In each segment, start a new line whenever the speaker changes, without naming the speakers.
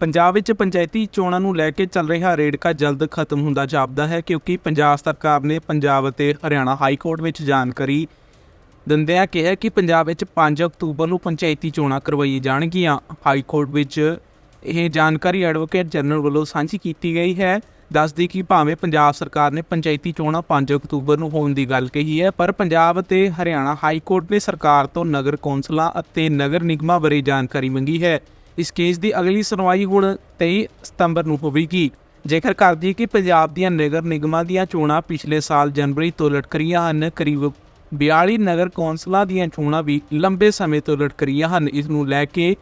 ਪੰਜਾਬ ਵਿੱਚ ਪੰਚਾਇਤੀ ਚੋਣਾਂ ਨੂੰ ਲੈ ਕੇ ਚੱਲ ਰਿਹਾ ਰੇੜਕਾ ਜਲਦ ਖਤਮ ਹੁੰਦਾ ਜਾਪਦਾ ਹੈ ਕਿਉਂਕਿ ਪੰਜਾਬ ਸਰਕਾਰ ਨੇ ਪੰਜਾਬ ਅਤੇ ਹਰਿਆਣਾ ਹਾਈ ਕੋਰਟ ਵਿੱਚ ਜਾਣਕਾਰੀ ਦਿੰਦਿਆਂ ਕਿਹਾ ਕਿ ਪੰਜਾਬ ਵਿੱਚ 5 ਅਕਤੂਬਰ ਨੂੰ ਪੰਚਾਇਤੀ ਚੋਣਾਂ ਕਰਵਾਈਆਂ ਜਾਣਗੀਆਂ। ਹਾਈ ਕੋਰਟ ਵਿੱਚ ਇਹ ਜਾਣਕਾਰੀ ਐਡਵੋਕੇਟ ਜਨਰਲ ਵੱਲੋਂ ਸਾਂਝੀ ਕੀਤੀ ਗਈ ਹੈ। ਦੱਸਦੀ ਕਿ ਭਾਵੇਂ ਪੰਜਾਬ ਸਰਕਾਰ ਨੇ ਪੰਚਾਇਤੀ ਚੋਣਾਂ 5 ਅਕਤੂਬਰ ਨੂੰ ਹੋਣ ਦੀ ਗੱਲ ਕਹੀ ਹੈ, ਪਰ ਪੰਜਾਬ ਅਤੇ ਹਰਿਆਣਾ ਹਾਈ ਕੋਰਟ ਨੇ ਸਰਕਾਰ ਤੋਂ ਨਗਰ ਕੌਂਸਲਾਂ ਅਤੇ ਨਗਰ ਨਿਗਮਾਂ ਬਾਰੇ ਜਾਣਕਾਰੀ ਮੰਗੀ ਹੈ। ਇਸ ਕੇਸ ਦੀ ਅਗਲੀ ਸੁਣਵਾਈ ਹੁਣ 23 ਸਤੰਬਰ ਨੂੰ ਹੋਵੇਗੀ। ਜੇਕਰ ਕਰਦੀ ਕਿ ਪੰਜਾਬ ਦੀਆਂ ਨਗਰ ਨਿਗਮਾਂ ਦੀਆਂ ਚੋਣਾਂ ਪਿਛਲੇ ਸਾਲ ਜਨਵਰੀ ਤੋਂ ਲਟਕ ਰਹੀਆਂ ਹਨ, ਕਰੀਬ 42 ਨਗਰ ਕੌਂਸਲਾਂ ਦੀਆਂ ਚੋਣਾਂ ਵੀ ਲੰਬੇ ਸਮੇਂ ਤੋਂ ਲਟਕ ਰਹੀਆਂ ਹਨ। ਇਸ ਨੂੰ ਲੈ ਕੇ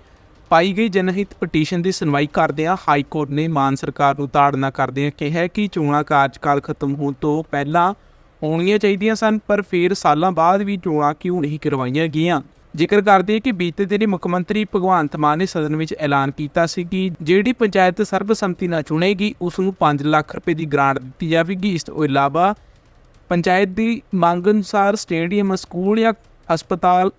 ਪਾਈ ਗਈ ਜਨਹਿਤ ਪਟੀਸ਼ਨ ਦੀ ਸੁਣਵਾਈ ਕਰਦਿਆਂ ਹਾਈ ਕੋਰਟ ਨੇ ਮਾਨ ਸਰਕਾਰ ਨੂੰ ਤਾੜਨਾ ਕਰਦਿਆਂ ਕਿਹਾ ਕਿ ਚੋਣਾਂ ਕਾਰਜਕਾਲ ਖਤਮ ਹੋਣ ਤੋਂ ਪਹਿਲਾਂ ਹੋਣੀਆਂ ਚਾਹੀਦੀਆਂ ਸਨ, ਪਰ ਫਿਰ ਸਾਲਾਂ ਬਾਅਦ ਵੀ ਚੋਣਾਂ ਕਿਉਂ ਨਹੀਂ ਕਰਵਾਈਆਂ ਗਈਆਂ? ਜ਼ਿਕਰ ਕਰਦੇ ਕਿ ਬੀਤੇ ਦਿਨੀ ਮੁੱਖ ਮੰਤਰੀ ਭਗਵੰਤ ਮਾਨ ਨੇ ਸਦਨ ਵਿੱਚ ਐਲਾਨ ਕੀਤਾ ਸੀ ਕਿ ਜਿਹੜੀ ਪੰਚਾਇਤ ਸਰਬਸੰਮਤੀ ਨਾਲ ਚੁਣੇਗੀ, ਉਸ ਨੂੰ 5 ਲੱਖ ਰੁਪਏ ਦੀ ਗ੍ਰਾਂਟ ਦਿੱਤੀ ਜਾਵੇਗੀ। ਇਸ ਤੋਂ ਇਲਾਵਾ ਪੰਚਾਇਤ ਦੀ ਮੰਗ ਅਨੁਸਾਰ ਸਟੇਡੀਅਮ, ਸਕੂਲ ਜਾਂ ਹਸਪਤਾਲ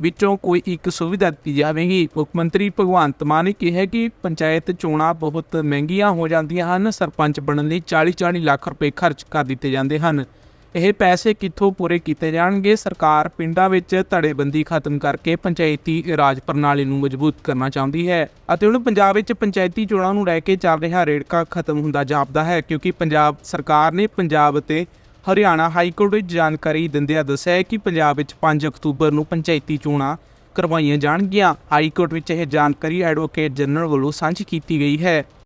ਵਿੱਚੋਂ ਕੋਈ ਇੱਕ ਸੁਵਿਧਾ ਦਿੱਤੀ ਜਾਵੇਗੀ। ਮੁੱਖ ਮੰਤਰੀ ਭਗਵੰਤ ਮਾਨ ਨੇ ਕਿਹਾ ਕਿ ਪੰਚਾਇਤ ਚੋਣਾਂ ਬਹੁਤ ਮਹਿੰਗੀਆਂ ਹੋ ਜਾਂਦੀਆਂ ਹਨ। ਸਰਪੰਚ ਬਣਨ ਲਈ 40-40 ਲੱਖ ਰੁਪਏ ਖਰਚ ਕਰ ਦਿੱਤੇ ਜਾਂਦੇ ਹਨ। ਇਹ ਪੈਸੇ ਕਿੱਥੋਂ ਪੂਰੇ ਕੀਤੇ ਜਾਣਗੇ? ਸਰਕਾਰ ਪਿੰਡਾਂ ਵਿੱਚ ਧੜੇਬੰਦੀ ਖਤਮ ਕਰਕੇ ਪੰਚਾਇਤੀ ਰਾਜ ਪ੍ਰਣਾਲੀ ਨੂੰ ਮਜ਼ਬੂਤ ਕਰਨਾ ਚਾਹੁੰਦੀ ਹੈ ਅਤੇ ਹੁਣ ਪੰਜਾਬ ਵਿੱਚ ਪੰਚਾਇਤੀ ਚੋਣਾਂ ਨੂੰ ਲੈ ਕੇ ਚੱਲ ਰਿਹਾ ਰੇੜਕਾ ਖਤਮ ਹੁੰਦਾ ਜਾਪਦਾ ਹੈ ਕਿਉਂਕਿ ਪੰਜਾਬ ਸਰਕਾਰ ਨੇ ਪੰਜਾਬ ਅਤੇ ਹਰਿਆਣਾ ਹਾਈ ਕੋਰਟ ਵਿੱਚ ਜਾਣਕਾਰੀ ਦਿੰਦਿਆਂ ਦੱਸਿਆ ਹੈ ਕਿ ਪੰਜਾਬ ਵਿੱਚ 5 ਅਕਤੂਬਰ ਨੂੰ ਪੰਚਾਇਤੀ ਚੋਣਾਂ ਕਰਵਾਈਆਂ ਜਾਣਗੀਆਂ। ਹਾਈ ਕੋਰਟ ਵਿੱਚ ਇਹ ਜਾਣਕਾਰੀ ਐਡਵੋਕੇਟ ਜਨਰਲ ਵੱਲੋਂ ਸਾਂਝੀ ਕੀਤੀ ਗਈ ਹੈ।